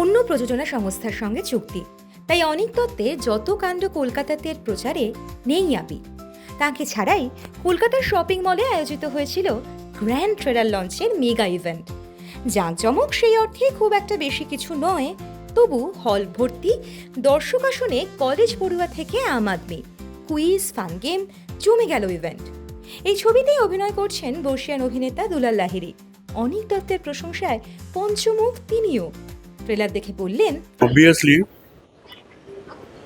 অন্য প্রযোজনা সংস্থার সঙ্গে চুক্তি। তাই অনেক তত্ত্বে যত কাণ্ড কলকাতাতে প্রচারে নেই আবি তাকে ছাড়াই কলকাতার শপিং মলে আয়োজিত হয়েছিল গ্র্যান্ড ট্রেলার লঞ্চের মেগা ইভেন্ট। জাঁকজমক সেই অর্থে খুব একটা বেশি কিছু নয়, তবু হল ভর্তি, দর্শক আসনে কলেজ পড়ুয়া থেকে aam aadmi, quiz, fun game, জমে গেল ইভেন্ট। এই ছবিতেই অভিনয় করছেন বর্ষিয়ান অভিনেতা দুলাল লাহিরি অনেক দত্তের প্রশংসায় পঞ্চমুখ তিনিও। ট্রেলার দেখে বললেন অবভিয়াসলি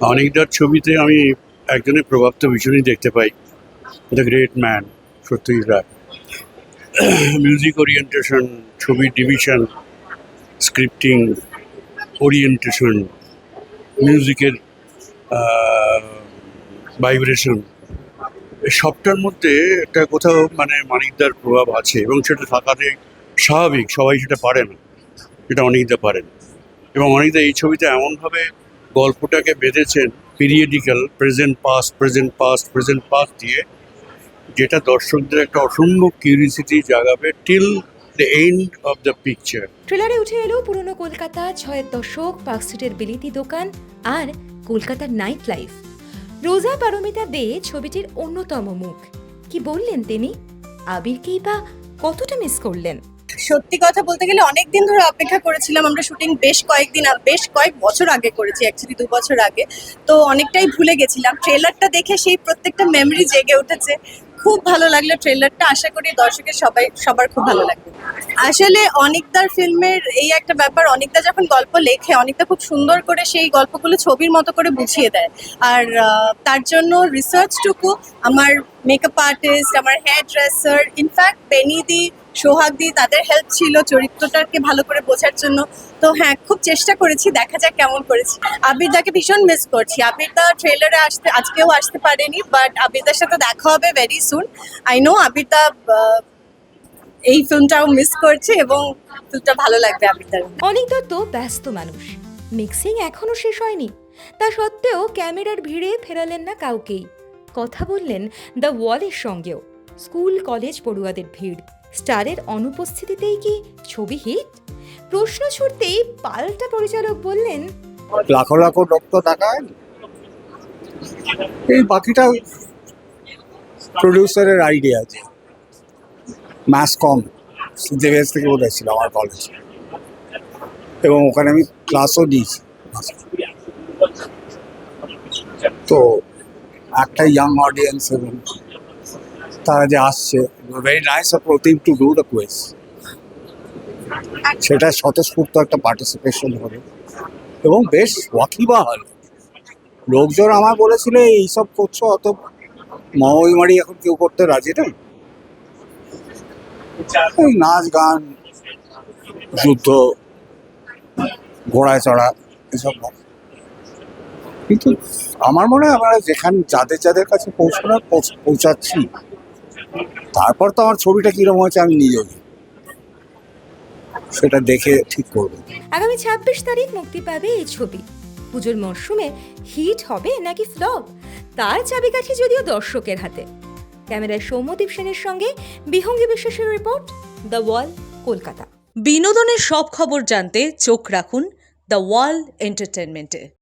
অনেকটার ছবিতে আমি একজনের প্রভাব তো ভীষণই দেখতে পাই। The great man Satyajit Ray. Music orientation ছবির ডিভিশন স্ক্রিপ্টিং ওরিয়েন্টেশন মিউজিকের ভাইব্রেশন সবটার মধ্যে একটা কোথাও মানে মানিকদার প্রভাব আছে এবং সেটা থাকাতে স্বাভাবিক, সবাই সেটা পারে না। সেটা অনেকটা পারেন। এবং অনেকটা এই ছবিতে এমনভাবে গল্পটাকে বেঁধেছেন periodical present past present past present past দিয়ে, যেটা দর্শকদের একটা অসম্ভব curiosity জাগাবে till the end of the picture ট্রেলারে উঠে এলো পুরনো কলকাতা, ছয়ের দশক পার্কস্ট্রিটের বিলিতি দোকান আর কলকাতার নাইট লাইফ রোজা পারমিতা দে ছবিটির অন্যতম মুখ। কি বললেন তিনি? আবিরকেই বা কতটা মিস করলেন? সত্যি কথা বলতে গেলে অনেক দিন ধরে অপেক্ষা করেছিলাম, আমরা শুটিং বেশ কয়েকদিন বেশ কয়েক বছর আগে করেছি অ্যাকচুয়ালি দু বছর আগে। তো অনেকটাই ভুলে গেছিলাম। ট্রেলারটা দেখে সেই প্রত্যেকটা মেমরি জেগে উঠেছে। খুব ভালো লাগল ট্রেলারটা আশা করি দর্শকের সবাই, সবার খুব ভালো লাগবে। আসলে অনিকদার ফিল্মের এই একটা ব্যাপার, অনিকদা যখন গল্প লেখে, অনিকদা খুব সুন্দর করে সেই গল্পগুলো ছবির মতো করে বুঝিয়ে দেয়। আর তার জন্য রিসার্চটুকু আমার মেকআপ আর্টিস্ট আমার হেয়ার ড্রেসার ইনফ্যাক্ট বেনিদি সোহাগদি তাদের হেল্প ছিল চরিত্রটাকে ভালো করে বোঝার জন্য। তো হ্যাঁ খুব চেষ্টা করেছি, দেখা যাক কেমন করেছি। আবিরদাকে ভীষণ মিস করছি। আবিরদা ট্রেলারে আসতে, আজকেও আসতে পারেনি বাট আবিরদার সাথে দেখা হবে ভেরি সুন আই নো আবিরদা এই ফিল্মটাও মিস করছে এবং ফিল্মটা ভালো লাগবে আবিরদার অনেক দত্ত ব্যস্ত মানুষ। মিক্সিং এখনও শেষ হয়নি। তা সত্ত্বেও ক্যামেরার ভিড়ে ফেরালেন না কাউকেই। কথা বললেন দ্য ওয়ালের সঙ্গেও। স্কুল কলেজ পড়ুয়াদের ভিড়। স্টারের অনুপস্থিতিতেই কি ছবি হিট প্রশ্ন ছুটতেই পাল্টা পরিচালক বললেন লাখো লাখো তো টাকায় এই বাকিটা প্রডিউসারের আইডিয়া আছে। ম্যাস কম দেবেশ থেকে বোধহয় ছিল আমার কলেজ এবং ওখানে আমি ক্লাসও দিয়েছি। তো একটা ইয়াং অডিয়েন্স এবং তারা যে আসছে very nice Pratim to do the quiz সেটা স্বতঃস্ফূর্ত একটা পার্টিসিপেশন হবে। এবং বেশ ওয়াকিবাহাল লোকজন আমার বলেছিল এইসব করছ, অত মহইমারি এখন কেউ করতে রাজি ওই নাচ গান, যুদ্ধ, ঘোড়ায় চড়া, এসব কিন্তু আমার মনে হয় আমরা যেখানে যাদের যাদের কাছে পৌঁছানোর পৌঁছাচ্ছি। তারপর তো আমার ছবিটা কীরকম হয়েছে আমি নিজেও। সেটা দেখে ঠিক করব। আগামী ছাব্বিশ তারিখ মুক্তি পাবে এই ছবি। পুজোর মরশুমে হিট হবে নাকি ফ্লপ? তার চাবিকাঠি যদিও দর্শকের হাতে। ক্যামেরায় সৌম্যদীপ সেনের সঙ্গে বিহঙ্গি বিশ্বাসের রিপোর্ট দ্য ওয়াল কলকাতা। বিনোদনের সব খবর জানতে চোখ রাখুন দ্য ওয়াল এন্টারটেনমেন্টে